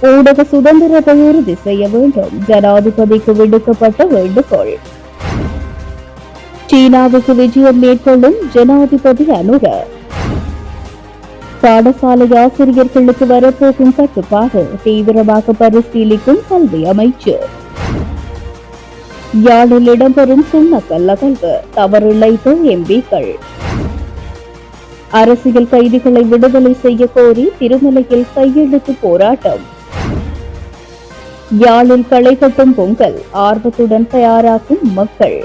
ஊடக சுதந்திரத்தை உறுதி செய்ய வேண்டும். ஜனாதிபதிக்கு விடுக்கப்பட்ட வேண்டுகோள். சீனாவுக்கு விஜயம் மேற்கொள்ளும் ஜனாதிபதி அனுர. பாடசாலை ஆசிரியர்களுக்கு வரப்போகும் கட்டுப்பாடு தீவிரமாக பரிசீலிக்கும் கல்வி அமைச்சர் யாழில் இடம்பெறும் சுண்ணக்கல் அகழ்வு தவறிழைத்த எம்பிக்கள். அரசியல் கைதிகளை விடுதலை செய்ய கோரி திருமலையில் கையெழுத்து போராட்டம். யாழில் களை கட்டும் பொங்கல் ஆர்வத்துடன் தயாராகும் மக்கள்.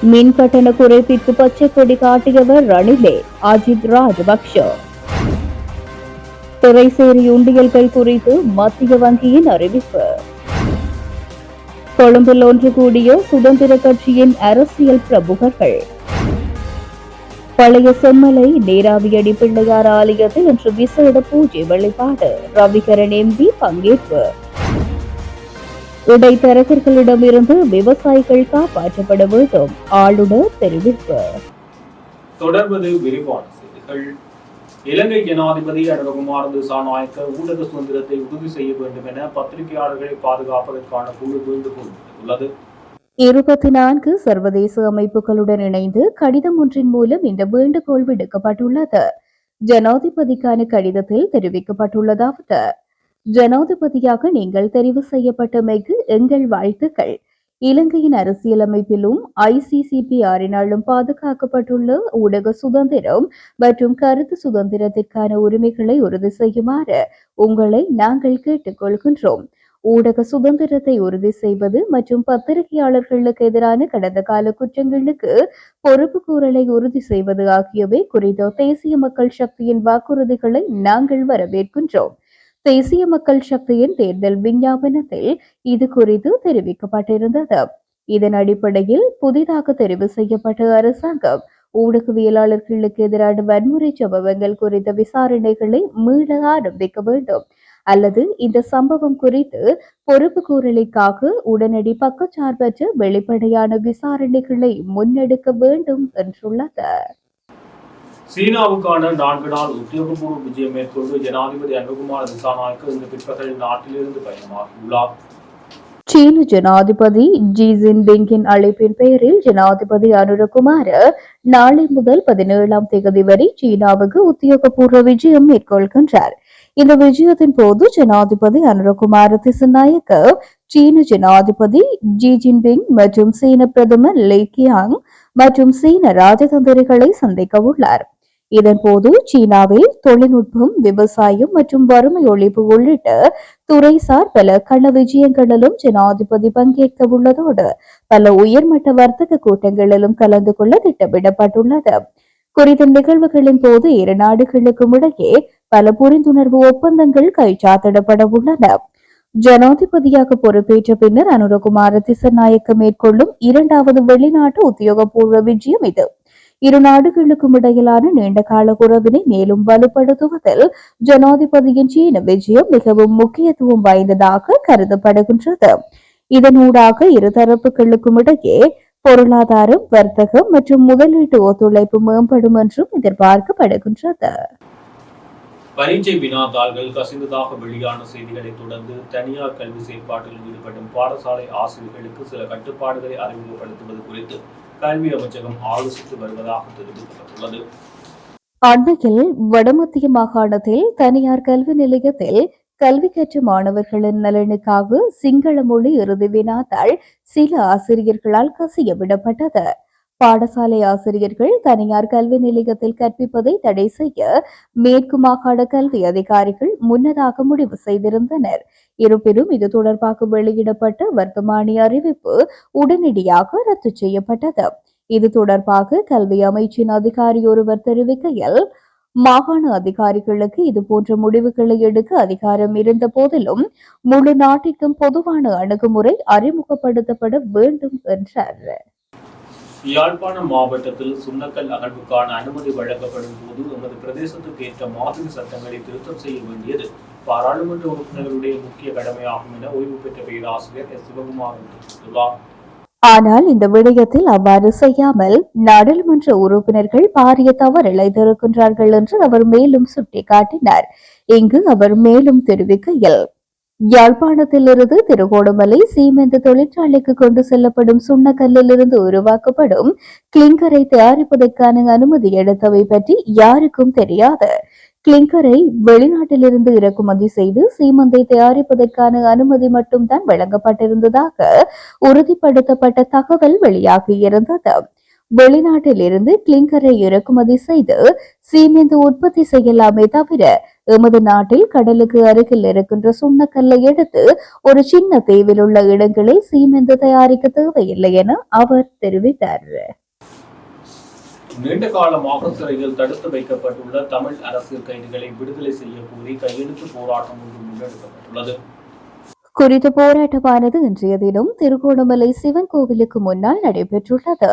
மின் கட்டண குறைப்பிற்கு பச்சை கொடி காட்டியவர் ரணிலே அஜித் ராஜபக்ஷ. துறைசேரி உண்டியல்கள் குறித்து மத்திய வங்கியின் அறிவிப்பு. கொழும்பில் ஒன்று கூடிய சுதந்திர கட்சியின் அரசியல் பிரமுகர்கள் பழைய செம்மலை நேராவியடி பிள்ளையார் ஆலயத்தில் இன்று விசேட பூஜை வழிபாடு. ரவிகரன் எம்பி பங்கேற்பு. இடைத்தரகர்களிடமிருந்து விவசாயிகள் காப்பாற்றப்பட வேண்டும். ஆளுநர் தெரிவிப்பு. தொடர்வது விரிவான செய்திகள். இலங்கை ஜனாதிபதி அனுரகுமார் திசாநாயக்க ஊடக சுதந்திரத்தை உறுதி செய்ய வேண்டும் என பத்திரிகையாளர்களை பாதுகாப்பதற்கான குழு வேண்டுகோள் விடுத்துள்ளது. இருபத்தி நான்கு சர்வதேச அமைப்புகளுடன் இணைந்து கடிதம் ஒன்றின் மூலம் இந்த வேண்டுகோள் விடுக்கப்பட்டுள்ளது. ஜனாதிபதிக்கான கடிதத்தில் தெரிவிக்கப்பட்டுள்ளதாவது ஜனாதிபதியாக நீங்கள் தெரிவு செய்யப்பட்டமைக்கு எங்கள் வாழ்த்துக்கள். இலங்கையின் அரசியலமைப்பிலும் ஐசிசிபிஆரினாலும் பாதுகாக்கப்பட்டுள்ள ஊடக சுதந்திரம் மற்றும் கருத்து சுதந்திரத்திற்கான உரிமைகளை உறுதி செய்யுமாறு உங்களை நாங்கள் கேட்டுக்கொள்கின்றோம். ஊடக சுதந்திரத்தை உறுதி செய்வது மற்றும் பத்திரிகையாளர்களுக்கு எதிரான கடந்த கால குற்றங்களுக்கு பொறுப்பு கூறலை உறுதி செய்வது ஆகியவை குறித்த தேசிய மக்கள் சக்தியின் வாக்குறுதிகளை நாங்கள் வரவேற்கின்றோம். தேசிய மக்கள் சக்தியின் தேர்தல் விஞ்ஞாபனத்தில் இது குறித்து தெரிவிக்கப்பட்டிருந்தது. இதன் அடிப்படையில் புதிதாக தெரிவு செய்யப்பட்ட அரசாங்கம் ஊடகவியலாளர்களுக்கு எதிரான வன்முறை சம்பவங்கள் குறித்த விசாரணைகளை மீள ஆரம்பிக்க வேண்டும். அல்லது இந்த சம்பவம் குறித்து பொறுப்பு கூறலுக்காக உடனடி பக்கச்சார்பற்ற வெளிப்படையான விசாரணைகளை முன்னெடுக்க வேண்டும் என்றுள்ளது. சீனாவுக்கான நான்கு நாள் உத்தியோகபூர்வ விஜயம் மேற்கொண்டு ஜனாதிபதி அனுகுமார் திசாநாயக்க இன்று பிற்பகல் நாட்டிலிருந்து பயணமாகியுள்ளார் சீன ஜனாதிபதி ஜி ஜின்பிங்கின் அழைப்பின் பெயரில் ஜனாதிபதி அனுரகுமார நாளை முதல் பதினேழாம் தேதி வரை சீனாவுக்கு உத்தியோகபூர்வ விஜயம் மேற்கொள்கின்றார். இந்த விஜயத்தின் போது ஜனாதிபதி அனுரகுமார திசநாயக்க சீன ஜனாதிபதி ஜி ஜின்பிங் மற்றும் சீன பிரதமர் லீ கியாங் மற்றும் சீன ராஜதந்திரிகளை சந்திக்க உள்ளார். இதன்போது சீனாவில் தொழில்நுட்பம் விவசாயம் மற்றும் வறுமை ஒழிப்பு உள்ளிட்ட துறைசார் பல கள விஜயங்களிலும் ஜனாதிபதி பங்கேற்க உள்ளதோடு பல உயர்மட்ட வர்த்தக கூட்டங்களிலும் கலந்து கொள்ள திட்டமிடப்பட்டுள்ளது. குறித்த நிகழ்வுகளின் போது இரு நாடுகளுக்கும் இடையே பல புரிந்துணர்வு ஒப்பந்தங்கள் கைச்சாத்திடப்பட உள்ளன. ஜனாதிபதியாக பொறுப்பேற்ற பின்னர் அனுரகுமார திசநாயக்க மேற்கொள்ளும் இரண்டாவது வெளிநாட்டு உத்தியோகபூர்வ விஜயம் இது. இரு நாடுகளுக்கும் இடையிலான நீண்டகால உறவினை மேலும் வலுப்படுத்துவதில் ஜனாதிபதியின் சீன விஜயம் மிகவும் முக்கியத்துவம் வாய்ந்ததாக கருதப்படுகின்றது. இதனூடாக இரு தரப்புகளுக்கும் இடையே பொருளாதாரம் வர்த்தகம் மற்றும் முதலீட்டு ஒத்துழைப்பு மேம்படும் என்றும் எதிர்பார்க்கப்படுகின்றது. பரீட்சை வினாத்தாள்கள் கசிந்ததாக வெளியான செய்திகளை தொடர்ந்து தனியார் கல்வி செயற்பாட்டில் ஈடுபடும் பாடசாலை ஆசிரியர்களுக்கு சில கட்டுப்பாடுகளை அறிமுகப்படுத்துவது குறித்து கல்வி அமைச்சகம் ஆலோசித்து வருவதாக தெரிவிக்கப்பட்டுள்ளது. அண்மையில் வடமத்திய மாகாணத்தில் தனியார் கல்வி நிலையத்தில் கல்வி கற்ற மாணவர்களின் நலனுக்காக சிங்கள மொழி இறுதி வினாத்தாள் சில ஆசிரியர்களால் கசிய விடப்பட்டது. பாடசாலை ஆசிரியர்கள் தனியார் கல்வி நிலையத்தில் கற்பிப்பதை தடை செய்ய மேற்கு மாகாண கல்வி அதிகாரிகள் முன்னதாக முடிவு செய்திருந்தனர். இருப்பினும் இது தொடர்பாக வெளியிடப்பட்ட வர்த்தமானி அறிவிப்பு உடனடியாக ரத்து செய்யப்பட்டது. இது தொடர்பாக கல்வி அமைச்சின் அதிகாரி ஒருவர் தெரிவிக்கையில் மாகாண அதிகாரிகளுக்கு இதுபோன்ற முடிவுகளை எடுக்க அதிகாரம் இருந்த போதிலும் முழு நாட்டிற்கும் பொதுவான அணுகுமுறை அறிமுகப்படுத்தப்பட வேண்டும் என்றார். யாழ்ப்பாணம் மாவட்டத்தில் சுண்ணக்கல் அகழ்வுக்கான அனுமதி வழங்கப்படும் போது எமது பிரதேசத்துக்கு ஏற்ற மாதிரி சட்டங்களை திருத்தம் செய்ய வேண்டியது பாராளுமன்ற உறுப்பினர்களுடைய முக்கிய கடமையாகும் என ஓய்வு பெற்ற பேராசிரியர் எஸ். சிவகுமார் தெரிவித்துள்ளார். ஆனால் இந்த விடயத்தில் அவ்வாறு செய்யாமல் நாடாளுமன்ற உறுப்பினர்கள் பாரிய தவறு இழைத்திருக்கின்றார்கள் என்று அவர் மேலும் சுட்டிக்காட்டினார். இங்கு அவர் மேலும் தெரிவிக்கையில் யாழ்ப்பாணத்திலிருந்து திருகோணமலை சீமெந்து தொழிற்சாலைக்கு கொண்டு செல்லப்படும் சுண்ணக்கல்லிலிருந்து உருவாக்கப்படும் கிளிங்கரை தயாரிப்பதற்கான அனுமதி எடுத்தவை பற்றி யாருக்கும் தெரியாது. கிளிங்கரை வெளிநாட்டிலிருந்து இறக்குமதி செய்து சீமந்தை தயாரிப்பதற்கான அனுமதி மட்டும்தான் வழங்கப்பட்டிருந்ததாக உறுதிப்படுத்தப்பட்ட தகவல் வெளியாகியிருந்தது வெளிநாட்டிலிருந்து கிளிங்கரை இறக்குமதி செய்து சீமெந்து உற்பத்தி செய்யலாமே தவிர எமது நாட்டில் கடலுக்கு அருகில் இருக்கின்ற சுண்ணக்கல்லை எடுத்து ஒரு சின்ன தீவில் உள்ள இடங்களில் சீமெந்து தயாரிக்க தேவையில்லை என அவர் தெரிவித்தார். நீண்ட காலமாக சிறையில் தடுத்து வைக்கப்பட்டுள்ள தமிழ் அரசியல் கைதிகளை விடுதலை செய்ய கோரி கையெழுத்து போராட்டம் ஒன்று முன்னெடுக்கப்பட்டுள்ளது. குறித்த போராட்டமானது இன்றைய தினம் திருகோணமலை சிவன் கோவிலுக்கு முன்னால் நடைபெற்றுள்ளது.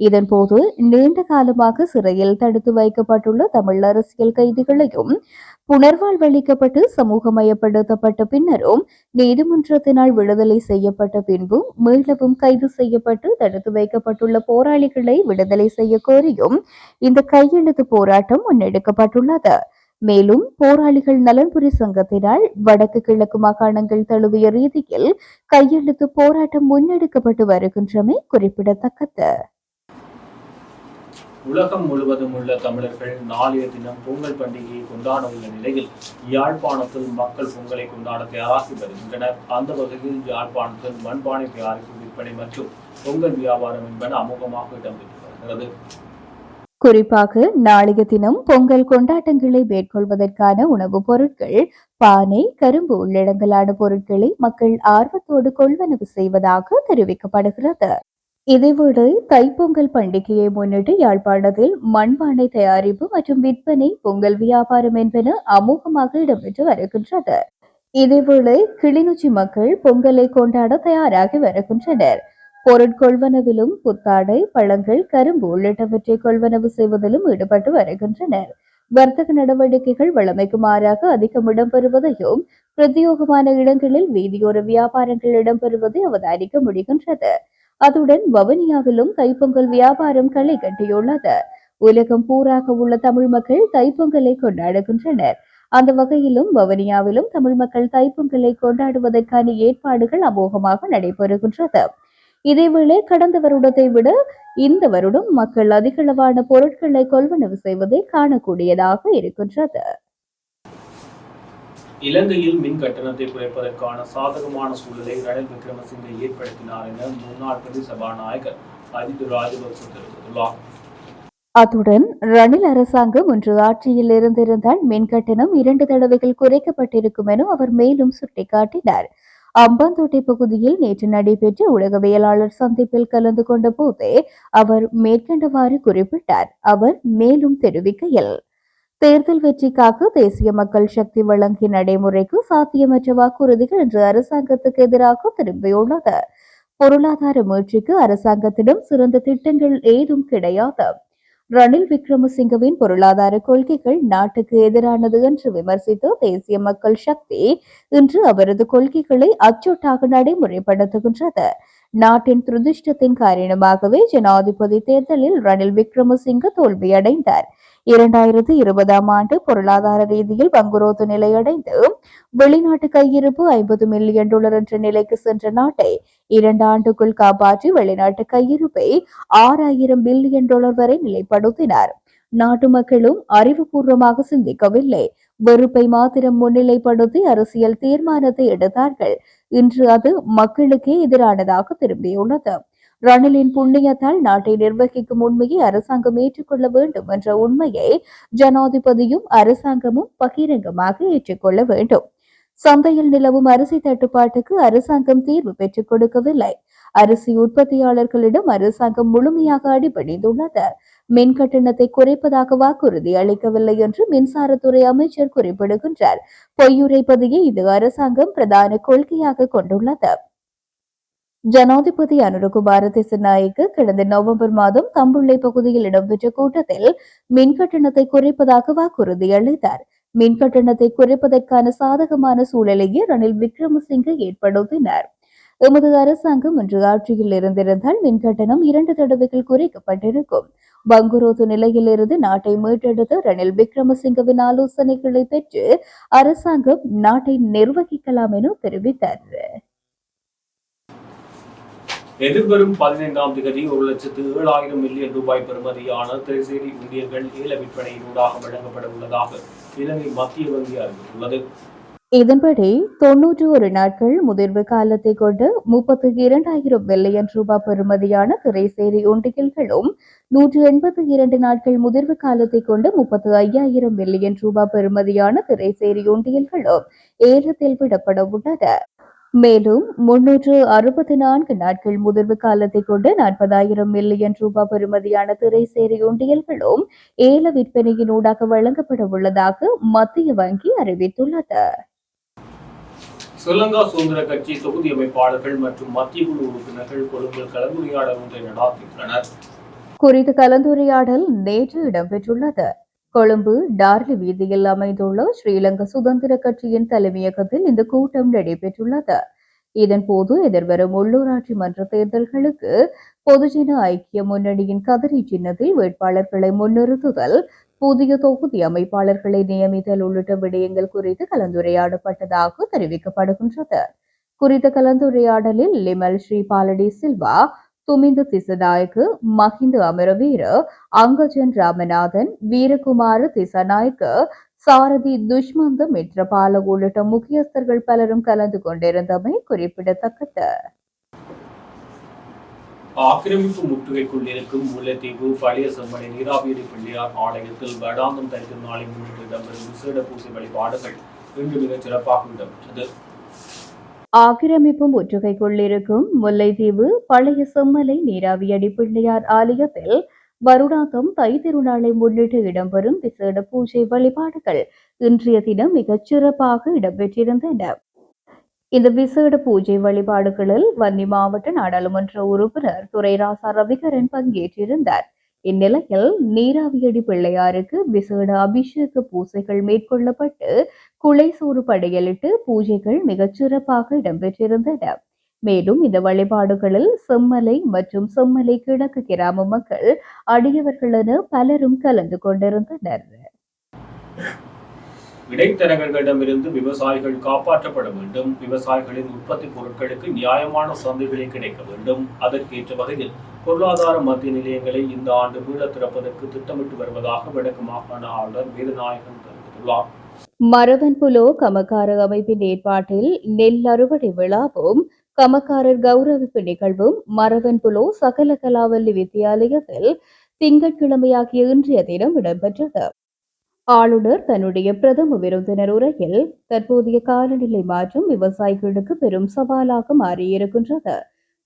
இதன்போது நீண்ட காலமாக சிறையில் தடுத்து வைக்கப்பட்டுள்ள தமிழ் அரசியல் கைதிகளையும் புனர்வாழ்வளிக்கப்பட்டு சமூகமயப்படுத்தப்பட்ட பின்னரும் நீதிமன்றத்தினால் விடுதலை செய்யப்பட்ட பின்பும் மீளவும் கைது செய்யப்பட்டு தடுத்து வைக்கப்பட்டுள்ள போராளிகளை விடுதலை செய்ய கோரியும் இந்த கையெழுத்து போராட்டம் முன்னெடுக்கப்பட்டுள்ளது. மேலும் போராளிகள் நலன்புரி சங்கத்தினால் வடக்கு கிழக்கு மாகாணங்கள் தழுவிய ரீதியில் கையெழுத்து போராட்டம் முன்னெடுக்கப்பட்டு வருகின்றமை குறிப்பிடத்தக்கது. உலகம் முழுவதும் உள்ள தமிழர்கள் நாளைய தினம் பொங்கல் பண்டிகையை கொண்டாட உள்ள நிலையில் யாழ்ப்பாணத்தில் மக்கள் பொங்கலை கொண்டாட தயாராகி வருகின்றனர். அந்த வகையில் யாழ்ப்பாணத்தில் மண்பானை தயாரிப்பு விற்பனை மற்றும் பொங்கல் வியாபாரம் என்பன அமோகமாக இடம்பெற்று வருகிறது. குறிப்பாக நாளைய தினம் பொங்கல் கொண்டாட்டங்களை மேற்கொள்வதற்கான உணவுப் பொருட்கள் பானை கரும்பு உள்ளடங்கலான பொருட்களை மக்கள் ஆர்வத்தோடு கொள்வனவு செய்வதாக தெரிவிக்கப்படுகிறது. இதைவிட தைப்பொங்கல் பண்டிகையை முன்னிட்டு யாழ்ப்பாணத்தில் மண்பானை தயாரிப்பு மற்றும் விற்பனை பொங்கல் வியாபாரம் என்பன அமோகமாக இடம்பெற்று வருகின்றது. இதேவேளை கிளிநொச்சி மக்கள் பொங்கலை கொண்டாட தயாராகி வருகின்றனர். பொருட்கொள்வனவிலும் புத்தாடை பழங்கள் கரும்பு உள்ளிட்டவற்றை கொள்வனவு செய்வதிலும் ஈடுபட்டு வருகின்றனர். வர்த்தக நடவடிக்கைகள் வழமைக்கு மாறாக அதிகம் இடம்பெறுவதையும் பிரத்யோகமான இடங்களில் வீதியோர வியாபாரங்கள் இடம்பெறுவதை அவதானிக்க முடிகின்றது. அதுடன் வவனியாவிலும் தைப்பொங்கல் வியாபாரம் களை கட்டியுள்ளது உலகம் பூராக உள்ள தமிழ் மக்கள் தைப்பொங்கலை கொண்டாடுகின்றனர். அந்த வகையிலும் வவனியாவிலும் தமிழ் மக்கள் தைப்பொங்கலை கொண்டாடுவதற்கான ஏற்பாடுகள் அமோகமாக நடைபெறுகின்றது. இதேவேளை கடந்த வருடத்தை விட இந்த வருடம் மக்கள் அதிகளவான பொருட்களை கொள்வனவு செய்வதை காணக்கூடியதாக இருக்கின்றது. இலங்கையில் மின் கட்டணத்தை குறைப்பதற்கான சாதகமான சூழலை ரணில் விக்ரமசிங்கே ஏற்படுத்தினார் என முன்னாள் பிரதி சபாநாயகர் அஜித் ராஜபக்ச தெரிவித்துள்ளார். அத்துடன் ரணில் அரசாங்கம் ஒன்று ஆட்சியில் இருந்திருந்தால் மின் கட்டணம் இரண்டு தடவைகள் குறைக்கப்பட்டிருக்கும் என அவர் மேலும் சுட்டிக்காட்டினார். அம்பாந்தோட்டை பகுதியில் நேற்று நடைபெற்ற உலகவியலாளர் சந்திப்பில் கலந்து கொண்ட போதே அவர் மேற்கண்டவாறு குறிப்பிட்டார். அவர் மேலும் தெரிவிக்கையில் தேர்தல் வெற்றிக்காக தேசிய மக்கள் சக்தி வழங்கிய நடைமுறைக்கு சாத்தியமற்ற வாக்குறுதிகள் இன்று அரசாங்கத்துக்கு எதிராக திரும்பியுள்ளது. பொருளாதார முயற்சிக்கு அரசாங்கத்திடம் சிறந்த திட்டங்கள் ஏதும் கிடையாது. ரணில் விக்ரமசிங்கவின் பொருளாதார கொள்கைகள் நாட்டுக்கு எதிரானது என்று விமர்சித்த தேசிய மக்கள் சக்தி இன்று அவரது கொள்கைகளை அச்சொட்டாக நடைமுறைப்படுத்துகின்றது. நாட்டின் துரதிருஷ்டத்தின் காரணமாகவே ஜனாதிபதி தேர்தலில் ரணில் விக்ரமசிங்க தோல்வியடைந்தார். இரண்டாயிரத்து இருபதாம் ஆண்டு பொருளாதார ரீதியில் வங்குரோத்து நிலையடைந்து வெளிநாட்டு கையிருப்பு ஐம்பது மில்லியன் டாலர் என்ற நிலைக்கு சென்ற நாட்டை இரண்டு ஆண்டுக்குள் காப்பாற்றி வெளிநாட்டு கையிருப்பை ஆறாயிரம் பில்லியன் டாலர் வரை நிலைப்படுத்தினார். நாட்டு மக்களும் அறிவுபூர்வமாக சிந்திக்கவில்லை. வெறுப்பை மாத்திரம் முன்னிலைப்படுத்தி அரசியல் தீர்மானத்தை எடுத்தார்கள். இன்று அது மக்களுக்கே எதிரானதாக திரும்பியுள்ளது. ரணிலின் புண்ணியத்தால் நாட்டை நிர்வகிக்கும் உண்மையை அரசாங்கம் ஏற்றுக்கொள்ள வேண்டும் என்ற உண்மையை ஜனாதிபதியும் அரசாங்கமும் பகிரங்கமாக ஏற்றுக்கொள்ள வேண்டும். சந்தையில் நிலவும் அரிசி தட்டுப்பாட்டுக்கு அரசாங்கம் தீர்வு பெற்றுக் கொடுக்கவில்லை. அரிசி உற்பத்தியாளர்களிடம் அரசாங்கம் முழுமையாக அடிபணிந்துள்ளது. மின் கட்டணத்தை குறைப்பதாக வாக்குறுதி அளிக்கவில்லை என்று மின்சாரத்துறை அமைச்சர் குறிப்பிடுகின்றார். பொய்யுரைப்பதையே இது அரசாங்கம் பிரதான கொள்கையாக கொண்டுள்ளது. ஜனாதிபதி அனுரகுமார திசநாயக்கு கடந்த நவம்பர் மாதம் தம்புள்ளை பகுதியில் இடம்பெற்ற கூட்டத்தில் மின் கட்டணத்தை குறைப்பதாக வாக்குறுதி அளித்தார். மின் கட்டணத்தை குறைப்பதற்கான சாதகமான சூழலையே ரணில் விக்ரமசிங்கே ஏற்படுத்தினார். எமது அரசாங்கம் இன்று ஆட்சியில் இருந்திருந்தால் மின் கட்டணம் இரண்டு தடவைகள் குறைக்கப்பட்டிருக்கும். பங்குரோத்து நிலையிலிருந்து நாட்டை மீட்டெடுத்த ரணில் விக்ரமசிங்கவின் ஆலோசனைகளை பெற்று அரசாங்கம் நாட்டை நிர்வகிக்கலாம் என தெரிவித்தார். எதிர்வரும் பதினைந்தாம் தேதி ஒரு லட்சத்து ஏழாயிரம் மில்லியன் ரூபாய் பெறுமதியான திரைசேரி ஊழியர்கள் ஏல விற்பனையினூடாக வழங்கப்பட உள்ளதாக இலங்கை மத்திய வங்கி அறிவித்துள்ளது. இதன்படி தொன்னூற்றி ஒரு நாட்கள் முதிர்வு காலத்தை கொண்டு முப்பத்தி இரண்டாயிரம் மில்லியன் ரூபாய் பெறுமதியான திரைசேரி ஒன்றியல்களும் நூற்றி எண்பத்தி இரண்டு நாட்கள் முதிர்வு காலத்தை கொண்டு முப்பத்து ஐயாயிரம் மில்லியன் ரூபாய் பெறுமதியான திரைசேரி ஒன்றியல்களும் ஏலத்தில் விடப்பட உள்ளன. மேலும் முன்னூற்று அறுபத்தி நான்கு நாட்கள் முதிர்வு காலத்தை கொண்டு நாற்பதாயிரம் மில்லியன் ரூபாய் பெறுமதியான திரைசேரி ஒன்றியல்களும் ஏல விற்பனையினூடாக வழங்கப்பட உள்ளதாக மத்திய வங்கி அறிவித்துள்ளது. ஸ்ரீலங்கா சுதந்திர கட்சி தொகுதி அமைப்பாளர்கள் மற்றும் மத்திய குழு உறுப்பினர்கள் கொழும்பில் கலந்துரையாடல் ஒன்றை நடாத்தியுள்ளனர் குறித்த கலந்துரையாடல் நேற்று இடம்பெற்றுள்ளது. கொழும்பு டார்லி வீதியில் அமைந்துள்ள ஸ்ரீலங்கா சுதந்திர கட்சியின் தலைமையகத்தில் இந்த கூட்டம் நடைபெற்றுள்ளது. இதன்போது எதிர்வரும் உள்ளூராட்சி மன்ற தேர்தல்களுக்கு பொதுஜன ஐக்கிய முன்னணியின் கதிரி சின்னத்தில் வேட்பாளர்களை முன்னிறுத்துதல் புதிய தொகுதி அமைப்பாளர்களை நியமித்தல் உள்ளிட்ட விடயங்கள் குறித்து கலந்துரையாடப்பட்டதாக தெரிவிக்கப்படுகின்றது. குறித்த கலந்துரையாடலில் லிமல் ஸ்ரீ பாலடி சில்வா துமிந்த திசநாயக்கு மஹிந்த அமரவீர அங்கஜன் ராமநாதன் வீரகுமார திசநாயக்க சாரதி துஷ்மந்த மித்ரபால உள்ளிட்ட முக்கியஸ்தர்கள் பலரும் கலந்து கொண்டிருந்தமை குறிப்பிடத்தக்கது. ஆக்கிரமிப்பு முற்றுகைக்குள் இருக்கும் முல்லைத்தீவு பழைய செம்மணி நீராவியடி பிள்ளையார் ஆலயத்தில் வருடாந்தம் தரிக்கும் நாளை முன்னிட்டு இடம்பெறும் விசேட பூசை வழிபாடுகள் இன்று மிகச் சிறப்பாக இடம்பெற்றது. ஆக்கிரமிப்பு முற்றுகைக்குள்ளிருக்கும் முல்லைத்தீவு பழைய செம்மலை நீராவி அடிப்பிள்ளையார் ஆலயத்தில் வருடாந்தம் தை திருநாளை முன்னிட்டு இடம்பெறும் விசேட பூஜை வழிபாடுகள் இன்றைய தினம் மிகச் சிறப்பாக இடம்பெற்றிருந்தன. இந்த விசேட பூஜை வழிபாடுகளில் வன்னி மாவட்ட நாடாளுமன்ற உறுப்பினர் துரைராசா ரவிகரன் பங்கேற்றிருந்தார். இந்நிலையில் நீராவியடி பிள்ளையாருக்கு விசேட அபிஷேக பூசைகள் மேற்கொள்ளப்பட்டு குலைசோறு படையலிட்டு பூஜைகள் மிகச்சிறப்பாக இடம்பெற்றிருந்தன. மேலும் இந்த வழிபாடுகளில் செம்மலை மற்றும் செம்மலை கிழக்கு கிராம மக்கள் அடியவர்கள் என பலரும் கலந்து கொண்டிருந்தனர். இடைத்தரகர்களிடமிருந்து விவசாயிகள் காப்பாற்றப்பட வேண்டும். விவசாயிகளின் உற்பத்தி பொருட்களுக்கு நியாயமான சந்தைகளை கிடைக்க வேண்டும். அதற்கேற்ற வகையில் பொருளாதார மத்திய நிலையங்களை இந்த ஆண்டு மீள திறப்பதற்கு திட்டமிட்டு வருவதாக வடக்கு மாகாண ஆளுநர் வீரநாயகன் தெரிவித்துள்ளார். மரவன்புலோ கமக்கார அமைப்பின் ஏற்பாட்டில் நெல் அறுவடை விழாவும் கமக்காரர் கௌரவிப்பு நிகழ்வும் மரவன்புலோ சகல கலாவல்லி வித்தியாலயத்தில் திங்கட்கிழமையாகிய இன்றைய தினம் இடம்பெற்றது. ஆளுநர் தன்னுடைய பிரதம விருந்தினர் உரையில் தற்போதைய காலநிலை மாற்றம் விவசாயிகளுக்கு பெரும் சவாலாக மாறியிருக்கின்றது.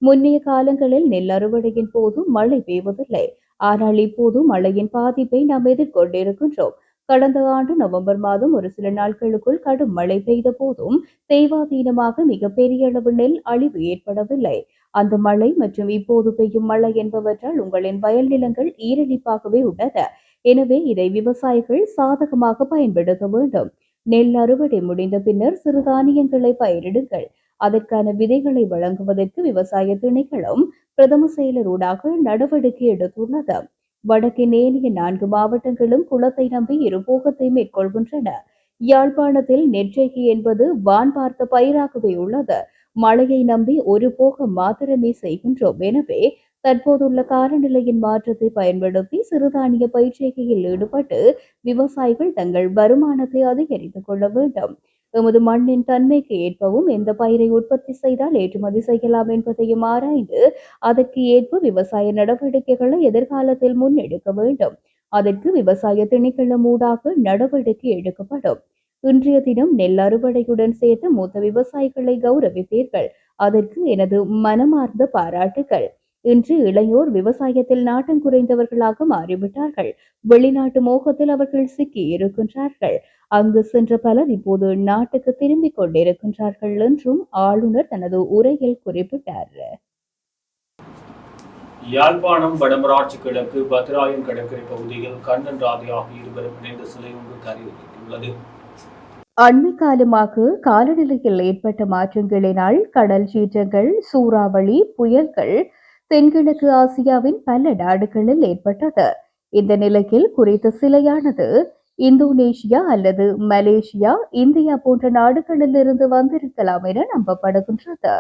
முன்னைய காலங்களில் நெல் அறுவடையின் போது மழை பெய்வதில்லை. ஆனால் இப்போது மழையின் பாதிப்பை நாம் எதிர்கொண்டிருக்கின்றோம். கடந்த ஆண்டு நவம்பர் மாதம் ஒரு சில நாட்களுக்குள் கடும் மழை பெய்த போதும் தெய்வாதீனமாக மிகப்பெரிய அளவு நெல் அழிவு ஏற்படவில்லை. அந்த மழை மற்றும் இப்போது பெய்யும் மழை என்பவற்றால் உங்களின் வயல் நிலங்கள் ஈரலிப்பாகவே உள்ளன. எனவே இதை விவசாயிகள் சாதகமாக பயன்படுத்த வேண்டும். நெல் அறுவடை முடிந்த பின்னர் சிறுதானியங்களை பயிரிடுங்கள். அதற்கான விதைகளை வழங்குவதற்கு விவசாய திணைக்களம் பிரதம செயலரூடாக நடவடிக்கை எடுத்துள்ளது. வடக்கின் ஏனைய நான்கு மாவட்டங்களும் குளத்தை நம்பி இருபோகத்தை மேற்கொள்கின்றன. யாழ்ப்பாணத்தில் நெற்றைக்கு என்பது வான் பார்த்த பயிராகவே உள்ளது. மழையை நம்பி ஒரு போகம் மாத்திரமே செய்கின்றோம். எனவே தற்போதுள்ள காலநிலையின் மாற்றத்தை பயன்படுத்தி சிறுதானிய பயிற்சிகையில் ஈடுபட்டு விவசாயிகள் தங்கள் வருமானத்தை அதிகரித்துக் கொள்ள வேண்டும். எமது மண்ணின் தன்மைக்கு ஏற்பவும் எந்த பயிரை உற்பத்தி செய்தால் ஏற்றுமதி செய்யலாம் என்பதையும் ஆராய்ந்து அதற்கு ஏற்ப விவசாய நடவடிக்கைகளை எதிர்காலத்தில் முன்னெடுக்க வேண்டும். அதற்கு விவசாய திணைக்களம் ஊடாக நடவடிக்கை எடுக்கப்படும். இன்றைய தினம் நெல் அறுவடையுடன் சேர்த்து மூத்த விவசாயிகளை கௌரவித்தீர்கள். அதற்கு எனது மனமார்ந்த பாராட்டுகள் இன்று இளையோர் விவசாயத்தில் நாட்டம் குறைந்தவர்களாக மாறிவிட்டார்கள். வெளிநாட்டு மோகத்தில் அவர்கள் சிக்கி இருக்கின்றார்கள். அங்கு சென்ற பலர் இப்போது நாட்டுக்கு திரும்பிக் கொண்டிருக்கின்றார்கள் என்றும் ஆளுநர் தனது உரையில் குறிப்பிட்டார். யாழ்ப்பாணம் வடமராட்சி கிழக்கு பத்ராயன் கடற்கரை பகுதியில் கண்ணன் ராதி ஆகிய இருவரும் இணைந்த சிலை ஒன்று கரையிட்டுள்ளது அண்மை காலமாக காலநிலையில் ஏற்பட்ட மாற்றங்களினால் கடல் சீற்றங்கள் சூறாவளி புயல்கள் தென்கிழக்கு ஆசியாவின் பல நாடுகளில் ஏற்பட்டது. இந்த நிலையில் குறித்த சிலையானது இந்தோனேஷியா அல்லது மலேசியா இந்தியா போன்ற நாடுகளில் இருந்து வந்திருக்கலாம் என நம்பப்படுகின்றது.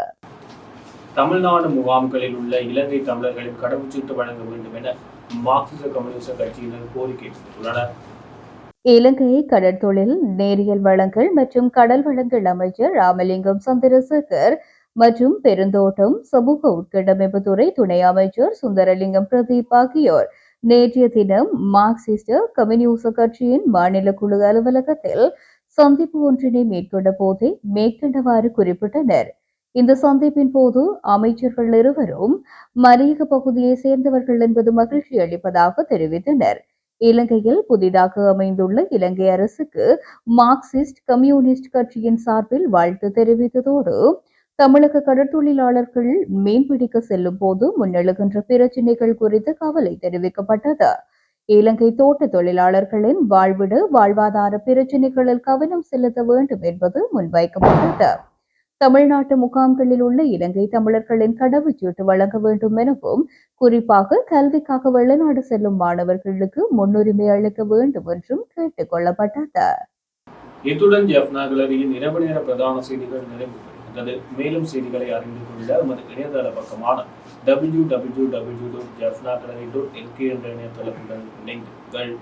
தமிழ்நாடு முகாம்களில் உள்ள இலங்கை தமிழர்களின் கடவுச்சீட்டு வழங்க வேண்டும் என மார்க்சிச கம்யூனிஸ்ட் கட்சியினர் கோரிக்கை விடுத்துள்ளனர். இலங்கை கடற்தொழில் நேரியல் வளங்கள் மற்றும் கடல் வளங்கள் அமைச்சர் ராமலிங்கம் சந்திரசேகர் மற்றும் பெருந்தோட்டம் சமூக உட்கட்டமைப்பு துறை துணை அமைச்சர் சுந்தரலிங்கம் பிரதீப் ஆகியோர். நேற்றைய தினம் மார்க்சிஸ்ட் கம்யூனிஸ்ட் கட்சியின் மாநில குழு அலுவலகத்தில் சந்திப்பு ஒன்றினை மேற்கொண்ட போதே மேற்கண்டவாறு குறிப்பிட்டனர். இந்த சந்திப்பின் போது அமைச்சர்கள் இருவரும் மலையக பகுதியை சேர்ந்தவர்கள் என்பது மகிழ்ச்சி அளிப்பதாக தெரிவித்தனர். இலங்கையில் புதிதாக அமைந்துள்ள இலங்கை அரசுக்கு மார்க்சிஸ்ட் கம்யூனிஸ்ட் கட்சியின் சார்பில் வாழ்த்து தெரிவித்ததோடு தமிழக கடற்தொழிலாளர்கள் மீன்பிடிக்க செல்லும் போது முன்னெழுகின்ற பிரச்சினைகள் குறித்து கவலை தெரிவிக்கப்பட்டது. இலங்கை தோட்ட தொழிலாளர்களின் வாழ்விட வாழ்வாதார பிரச்சினைகளில் கவனம் செலுத்த வேண்டும் என்பது முன்வைக்கப்பட்டது. தமிழ்நாட்டு முகாம்களில் உள்ள இலங்கை தமிழர்களின் கடவுச்சீட்டு வழங்க வேண்டும் எனவும் குறிப்பாக கல்விக்காக வெளிநாடு செல்லும் மாணவர்களுக்கு முன்னுரிமை அளிக்க வேண்டும் என்றும் கேட்டுக் கொள்ளப்பட்டது. இத்துடன் ஜெஃப்னா கிளரியின் இரவு நேர பிரதான செய்திகள் நிறைவு இருக்கிறது மேலும் செய்திகளை அறிந்து கொள்ள நமது இணையதள பக்கமான W W W dot Jaffna glory dot LK என்ற இணையதளத்துடன் இணைந்துங்கள்.